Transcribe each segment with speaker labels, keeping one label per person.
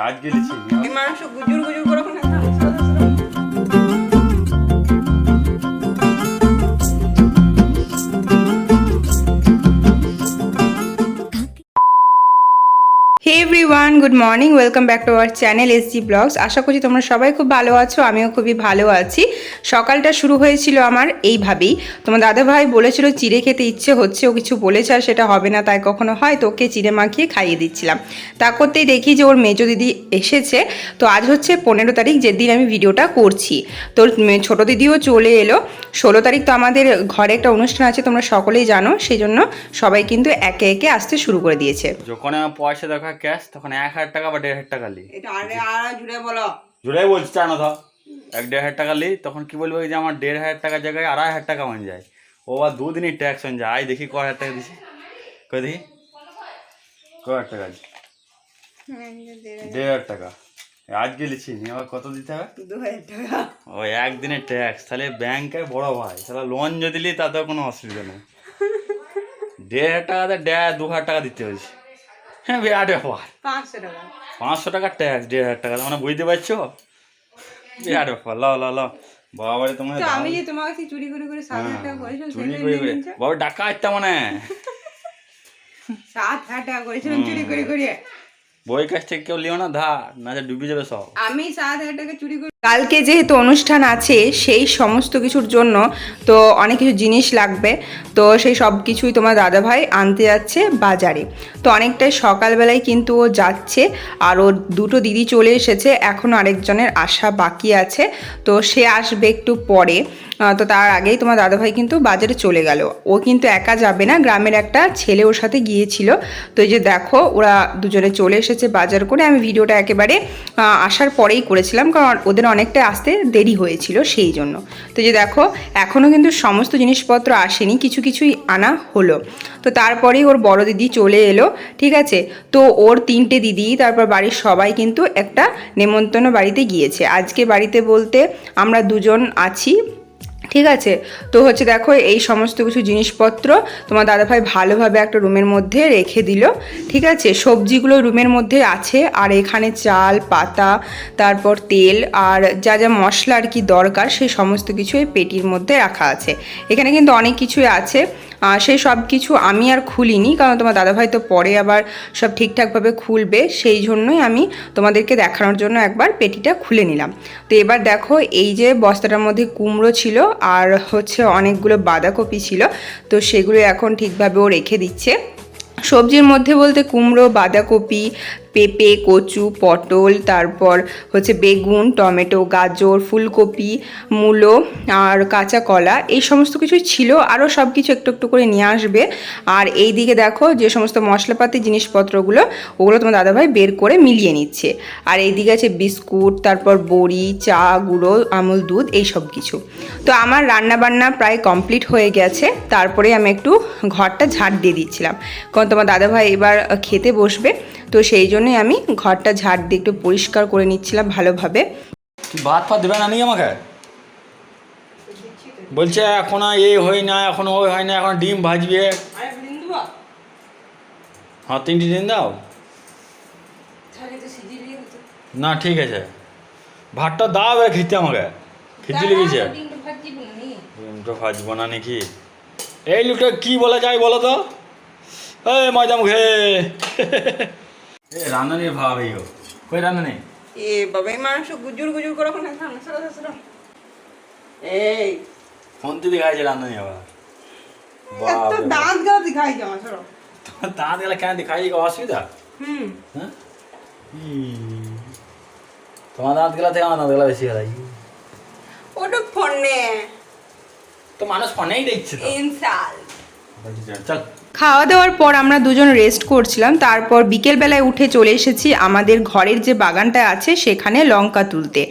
Speaker 1: আজ গেলেছি
Speaker 2: মাংস গুজুর গুজুর করে good morning welcome back to our channel S G blogs আশা করছি তোমরা সবাই খুব ভালো আছো, আমিও খুবই ভালো আছি। সকালটা শুরু হয়েছিল আমার এইভাবেই। তোমার দাদা ভাই বলেছিল, চিড়ে খেতে ইচ্ছে হচ্ছে, ও কিছু বলেছে আর সেটা হবে না, তাই কখনো হয়? তো ওকে চিড়ে মাখিয়ে খাইয়ে দিচ্ছিলাম। তা করতেই দেখি যে ওর মেজো দিদি এসেছে। তো আজ হচ্ছে পনেরো তারিখ, যেদিন আমি ভিডিওটা করছি। তোর ছোটো দিদিও চলে এলো। ষোলো তারিখ তো আমাদের ঘরে একটা অনুষ্ঠান আছে, তোমরা সকলেই জানো সেই জন্য সবাই কিন্তু একে একে আসতে শুরু করে দিয়েছে।
Speaker 1: যখন পয়সা দেখা ক্যাশ তখন এক হাজার টাকা বা দেড় হাজার টাকা লি।
Speaker 2: এটা আরে আর জুড়ে বলো।
Speaker 1: বলছি জানো ধর। এক দেড় হাজার টাকা লি তখন কি বলব যে আমার দেড় হাজার টাকার জায়গায় আড়াই হাজার টাকা হয়ে যায়। ও আর দুদিনই ট্যাক্স হয়ে যায়। আই দেখি ক হাজার টাকা দিছি। কই দেখি? ক হাজার টাকা আছে? দেড় হাজার টাকা। আজ গেলেছি নিয়ে আবার কত দিতে হবে?
Speaker 2: দু হাজার টাকা।
Speaker 1: ওই একদিনের ট্যাক্স তাহলে ব্যাংকের বড় ভাই। তাহলে লোন যদি নিই তাতেও কোনো অসুবিধা নেই। দেড় হাজার টাকাতে দেড় দু হাজার টাকা দিতে হয়েছে। হ্যাঁ বিরাট ব্যাপার।
Speaker 2: পাঁচশো টাকা।
Speaker 1: পাঁচশো টাকা ট্যাক্স দেড় হাজার টাকা মানে বুঝতে পারছ? বিরাট ব্যাপার। ল ল ল বাবা তোমার
Speaker 2: আমি যে তোমার কাছে চুরি করে করে সাত হাজার টাকা করেছিলাম
Speaker 1: চুরি করে করে। বাবা ডাকা আসতে মানে।
Speaker 2: সাত হাজার টাকা করেছিলাম চুরি করে করে।
Speaker 1: বই কাছ থেকে কেউ লিও না ধার না ডুবে যাবে সব।
Speaker 2: আমি সাত হাজার টাকা চুরি করে কালকে যেহেতু অনুষ্ঠান আছে, সেই সমস্ত কিছুর জন্য তো অনেক কিছু জিনিস লাগবে। তো সেই সব কিছুই তোমার দাদাভাই আনতে যাচ্ছে বাজারে। তো অনেকটাই সকালবেলায় কিন্তু ও যাচ্ছে আর ওর দুটো দিদি চলে এসেছে এখনও আরেকজনের আশা বাকি আছে। তো সে আসবে একটু পরে। তো তার আগেই তোমার দাদাভাই কিন্তু বাজারে চলে গেল। ও কিন্তু একা যাবে না, গ্রামের একটা ছেলে ওর সাথে গিয়েছিল। তো এই যে দেখো, ওরা দুজনে চলে এসেছে বাজার করে। আমি ভিডিওটা একেবারে আসার পরেই করেছিলাম, কারণ ওদের অনেকটা আসতে দেরি হয়েছিল সেই জন্য। তো যে দেখো এখনও কিন্তু সমস্ত জিনিসপত্র আসেনি, কিছু কিছুই আনা হলো। তো তারপরেই ওর বড় দিদি চলে এলো, ঠিক আছে? তো ওর তিনটে দিদি, তারপর বাড়ির সবাই কিন্তু একটা নেমন্তন্ন বাড়িতে গিয়েছে। আজকে বাড়িতে বলতে আমরা দুজন আছি ঠিক আছে? তো হচ্ছে দেখো, এই সমস্ত কিছু জিনিসপত্র তোমার দাদাভাই ভালোভাবে একটা রুমের মধ্যে রেখে দিল, ঠিক আছে? সবজিগুলো রুমের মধ্যে আছে, আর এখানে চাল, পাতা, তারপর তেল, আর যা যা মশলা আর কি দরকার সেই সমস্ত কিছু এই পেটির মধ্যে রাখা আছে। এখানে কিন্তু অনেক কিছুই আছে সেই সব কিছু আমি আর খুলিনি, কারণ তোমার দাদাভাই তো পরে আবার সব ঠিকঠাকভাবে খুলবে, সেই জন্যই আমি তোমাদেরকে দেখানোর জন্য একবার পেটিটা খুলে নিলাম। তো এবার দেখো, এই যে বস্তাটার মধ্যে কুমড়ো ছিল আর হচ্ছে অনেকগুলো বাঁধাকপি ছিল, তো সেগুলো এখন ঠিকভাবে ও রেখে দিচ্ছে। সবজির মধ্যে বলতে কুমড়ো, বাঁধাকপি পেঁপে, কচু, পটল, তারপর হচ্ছে বেগুন, টমেটো, গাজর, ফুলকপি, মূলো আর কাঁচা কলা, এই সমস্ত কিছু ছিল। আরও সব কিছু একটু একটু করে নিয়ে আসবে। আর এই দিকে দেখো যে সমস্ত মশলাপাতি, জিনিসপত্রগুলো, ওগুলো তোমার দাদাভাই বের করে মিলিয়ে নিচ্ছে। আর এই দিকে আছে বিস্কুট, তারপর বড়ি, চা, গুঁড়ো, আমুল দুধ, এই সব কিছু তো আমার রান্না বান্না প্রায় কমপ্লিট হয়ে গেছে। তারপরে আমি একটু ঘরটা ঝাড় দিয়ে দিচ্ছিলাম। কারণ তোমার দাদাভাই এবার খেতে বসবে। তো সেই জন্যই আমি ঘরটা ঝাড় দিয়ে একটু পরিষ্কার করে নিচ্ছিলাম ভালোভাবে।
Speaker 1: ভাত ফাত দেবে না নি আমাকে? বলছে এখন আর এই হয় না এখন ওই হয় না এখন ডিম ভাজবে। হ্যাঁ তিনটি দিন দাও। না ঠিক আছে। ভাতটা দাও এবার খেতে আমাকে। খেতে লেগেছে। ডিমটা ভাজবো না নাকি? এই লোকটা কি বলা যায় বলো তো? এই মজা মুখে। এ রান্না নিয়ে ভাব এই কই রান্না নেই
Speaker 2: এ বাবা এই মাংস গুজুর গুজুর করে ওখানে খাও সরো, সরো, সরো। এই।
Speaker 1: ফোন তুই দেখাইছে রান্না নিয়ে আবার
Speaker 2: এত দাঁত গাও দিখাই যাও সরো।
Speaker 1: তোমার দাঁত গেলে কেন দেখাই অসুবিধা?
Speaker 2: হুম।
Speaker 1: হ্যাঁ? তোমার দাঁত গেলা থেকে আমার দাঁত গেলা বেশি গেলাই
Speaker 2: ওটা ফোনে।
Speaker 1: তো মানুষ ফোনেই দেখছে তো।
Speaker 2: ইনসাল
Speaker 1: চল।
Speaker 2: খাওয়া দাওয়ার পর আমরা দুজন রেস্ট করছিলাম, তারপর বিকেলবেলায় উঠে চলে এসেছি আমাদের ঘরের যে বাগানটা আছে সেখানে লঙ্কা তুলতে।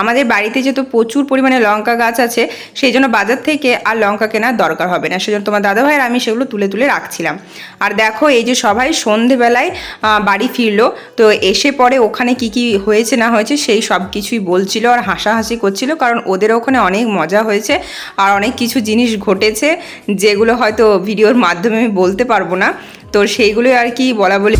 Speaker 2: আমাদের বাড়িতে যেহেতু প্রচুর পরিমাণে লঙ্কা গাছ আছে, সেই জন্য বাজার থেকে আর লঙ্কা কেনার দরকার হবে না। সেজন্য তোমার দাদা ভাইয়ের আমি সেগুলো তুলে তুলে রাখছিলাম। আর দেখো, এই যে সবাই সন্ধেবেলায় বাড়ি ফিরলো, তো এসে পরে ওখানে কি কি হয়েছে না হয়েছে সেই সব কিছুই বলছিল আর হাসাহাসি করছিল, কারণ ওদের ওখানে অনেক মজা হয়েছে আর অনেক কিছু জিনিস ঘটেছে, যেগুলো হয়তো ভিডিওর মাধ্যমে আমি বলতে পারব না। তো সেইগুলোই আর কি বলা বলি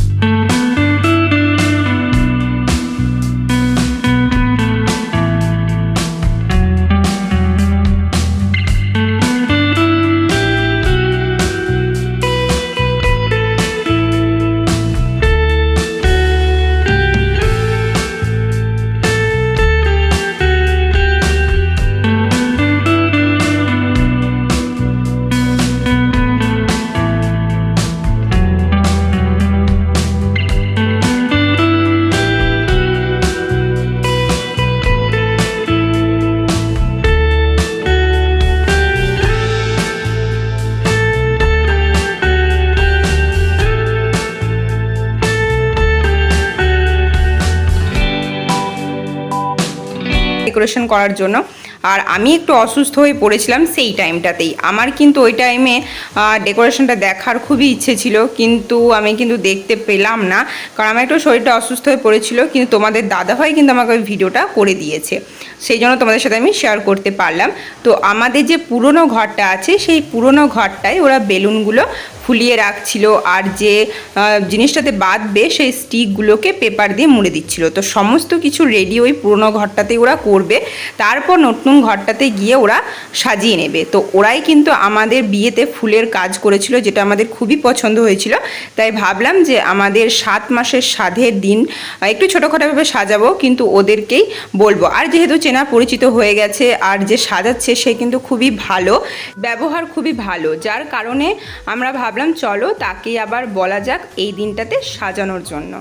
Speaker 2: ডেকোরেশন করার জন্য। আর আমি একটু অসুস্থ হয়ে পড়েছিলাম সেই টাইমটাতেই। আমার কিন্তু ওই টাইমে ডেকোরেশনটা দেখার খুবই ইচ্ছে ছিল, কিন্তু আমি কিন্তু দেখতে পেলাম না, কারণ আমার একটু শরীরটা অসুস্থ হয়ে পড়েছিল, কিন্তু তোমাদের দাদাভাই কিন্তু আমাকে ওই ভিডিওটা করে দিয়েছে। সেই জন্য তোমাদের সাথে আমি শেয়ার করতে পারলাম। তো আমাদের যে পুরনো ঘরটা আছে, সেই পুরনো ঘরটায় ওরা বেলুনগুলো ফুলিয়ে রাখছিল, আর যে জিনিসটাতে বাঁধবে, সেই স্টিকগুলোকে পেপার দিয়ে মুড়ে দিচ্ছিল। তো সমস্ত কিছু রেডি ওই পুরনো ঘরটাতেই ওরা করবে। তারপর নতুন ঘরটাতে গিয়ে ওরা সাজিয়ে নেবে। তো ওরাই কিন্তু আমাদের বিয়েতে ফুলের কাজ করেছিল, যেটা আমাদের খুবই পছন্দ হয়েছিল। তাই ভাবলাম যে আমাদের সাত মাসের সাধের দিন একটু ছোটোখাটোভাবে সাজাবো, কিন্তু ওদেরকেই বলব। আর যেহেতু চেনা পরিচিত হয়ে গেছে, আর যে সাজাচ্ছে সে কিন্তু খুবই ভালো, ব্যবহার খুবই ভালো। যার কারণে আমরা ভাবলাম, চলো তাকে আবার বলা যাক এই দিনটাতে সাজানোর জন্য।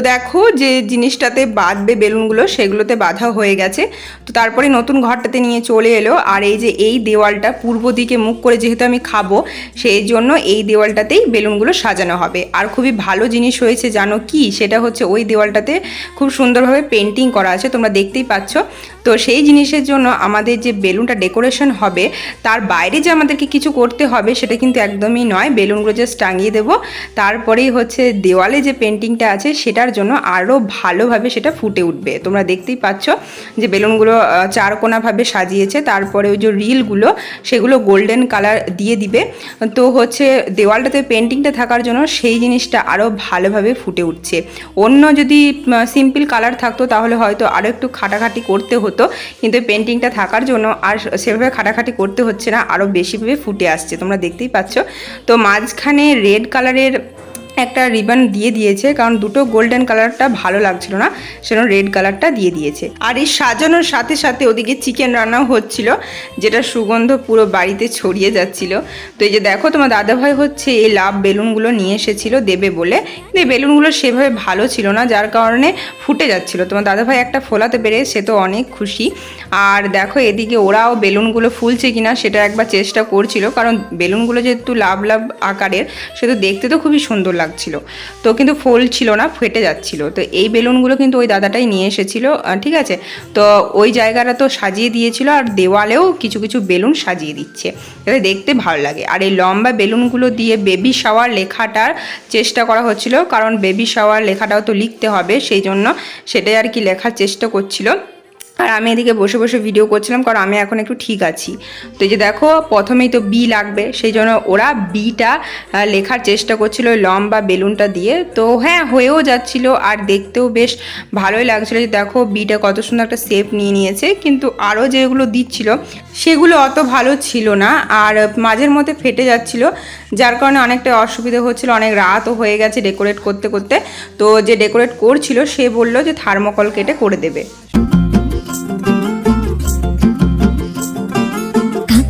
Speaker 2: দেখো যে জিনিসটাতে বাঁধবে বেলুনগুলো, সেগুলোতে বাঁধা হয়ে গেছে। তো তারপরে নতুন ঘরটাতে নিয়ে চলে এলো। আর এই যে এই দেওয়ালটা পূর্ব দিকে মুখ করে যেহেতু আমি খাব, সেই জন্য এই দেওয়ালটাতেই বেলুনগুলো সাজানো হবে। আর খুবই ভালো জিনিস হয়েছে জানো কি? সেটা হচ্ছে ওই দেওয়ালটাতে খুব সুন্দরভাবে পেন্টিং করা আছে, তোমরা দেখতেই পাচ্ছ। তো সেই জিনিসের জন্য আমাদের যে বেলুনটা ডেকোরেশন হবে, তার বাইরে যে আমাদেরকে কিছু করতে হবে, সেটা কিন্তু একদমই নয়। বেলুনগুলো জাস্ট টাঙিয়ে দেবো। তারপরেই হচ্ছে দেওয়ালে যে পেন্টিংটা আছে, সেটার জন্য আরও ভালোভাবে সেটা ফুটে উঠবে। তোমরা দেখতেই পাচ্ছ যে বেলুনগুলো চারকোনাভাবে সাজিয়েছে। তারপরে ওই যে রিলগুলো, সেগুলো গোল্ডেন কালার দিয়ে দিবে। তো হচ্ছে দেওয়ালটাতে, পেন্টিংটা থাকার জন্য সেই জিনিসটা আরও ভালোভাবে ফুটে উঠছে। অন্য যদি সিম্পল কালার থাকতো, তাহলে হয়তো আরও একটু খাটাখাটি করতে হতো। কিন্তু পেন্টিংটা থাকার জন্য আর সেভাবে খাটাখাটি করতে হচ্ছে না আরও বেশিভাবে ফুটে আসছে। তোমরা দেখতেই পাচ্ছ। তো মাঝখানে রেড কালারের একটা রিবন দিয়ে দিয়েছে, কারণ দুটো গোল্ডেন কালারটা ভালো লাগছিল না, সেজন্য রেড কালারটা দিয়ে দিয়েছে। আর এই সাজানোর সাথে সাথে ওদিকে চিকেন রান্নাও হচ্ছিল, যেটা সুগন্ধ পুরো বাড়িতে ছড়িয়ে যাচ্ছিল। তো এই যে দেখো, তোমার দাদাভাই হচ্ছে এই লাভ বেলুনগুলো নিয়ে এসেছিল দেবে বলে। কিন্তু এই বেলুনগুলো সেভাবে ভালো ছিল না, যার কারণে ফুটে যাচ্ছিল। তোমার দাদাভাই একটা ফোলাতে পেরে সে তো অনেক খুশি। আর দেখো এদিকে ওরাও বেলুনগুলো ফুলছে কিনা সেটা একবার চেষ্টা করছিল, কারণ বেলুনগুলো যেহেতু লাভ লাভ আকারের, সে তো দেখতে তো খুবই সুন্দর লাগছিল। তো কিন্তু ফুল ছিল না, ফেটে যাচ্ছিল। তো এই বেলুনগুলো কিন্তু ওই দাদাটাই নিয়ে এসেছিল ঠিক আছে? তো ওই জায়গাটা তো সাজিয়ে দিয়েছিল আর দেওয়ালেও কিছু কিছু বেলুন সাজিয়ে দিচ্ছে। যাতে দেখতে ভালো লাগে। আর এই লম্বা বেলুনগুলো দিয়ে বেবি শাওয়ার লেখাটার চেষ্টা করা হচ্ছিল, কারণ বেবি শাওয়ার লেখাটাও তো লিখতে হবে, সেই জন্য সেটাই আর কি লেখার চেষ্টা করছিল। আর আমি এদিকে বসে বসে ভিডিও করছিলাম, কারণ আমি এখন একটু ঠিক আছি। তো এই যে দেখো, প্রথমেই তো বি লাগবে, সেই জন্য ওরা বিটা লেখার চেষ্টা করছিল লম্বা বেলুনটা দিয়ে। তো হ্যাঁ হয়েও যাচ্ছিল, আর দেখতেও বেশ ভালোই লাগছিল যে দেখো বিটা কত সুন্দর একটা শেপ নিয়ে নিয়েছে। কিন্তু আরও যেগুলো দিচ্ছিল, সেগুলো অত ভালো ছিল না, আর মাঝের মধ্যে ফেটে যাচ্ছিল, যার কারণে অনেকটা অসুবিধা হচ্ছিল, অনেক রাতও হয়ে গেছে ডেকোরেট করতে করতে। তো যে ডেকোরেট করছিল, সে বলল যে থার্মোকল কেটে করে দেবে।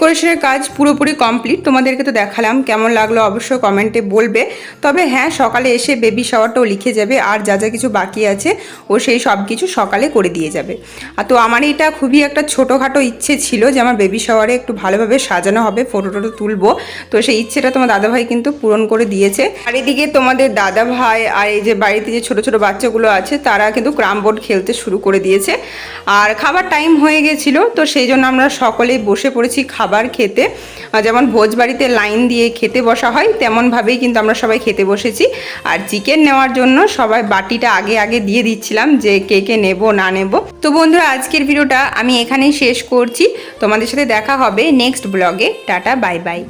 Speaker 2: ডেকোরেশনের কাজ পুরোপুরি কমপ্লিট। তোমাদেরকে তো দেখালাম কেমন লাগল, অবশ্যই কমেন্টে বলবে। তবে হ্যাঁ সকালে এসে বেবি শাওয়ারটাও লিখে যাবে, আর যা যা কিছু বাকি আছে, ও সেই সব কিছু সকালে করে দিয়ে যাবে। আর তো আমার এটা খুবই একটা ছোটোখাটো ইচ্ছে ছিল যে আমার বেবি শাওয়ারে একটু ভালোভাবে সাজানো হবে ফটো টটো তুলবো। তো সেই ইচ্ছেটা তোমার দাদাভাই কিন্তু পূরণ করে দিয়েছে। আর এদিকে তোমাদের দাদা ভাই আর এই যে বাড়িতে যে ছোট ছোট বাচ্চাগুলো আছে, তারা কিন্তু ক্রাম বোর্ড খেলতে শুরু করে দিয়েছে। আর খাবার টাইম হয়ে গেছিল, তো সেই জন্য আমরা সকলেই বসে পড়েছি খাবার খেতে। যেমন ভোজ বাড়িতে লাইন দিয়ে খেতে বসা হয় তেমনভাবেই কিন্তু আমরা সবাই খেতে বসেছি। আর চিকেন নেওয়ার জন্য সবাই বাটিটা আগে আগে দিয়ে দিচ্ছিলাম যে কে কে নেব, না নেব। তো বন্ধুরা, আজকের ভিডিওটা আমি এখানেই শেষ করছি। তোমাদের সাথে দেখা হবে নেক্সট ব্লগে। Tata, bye bye.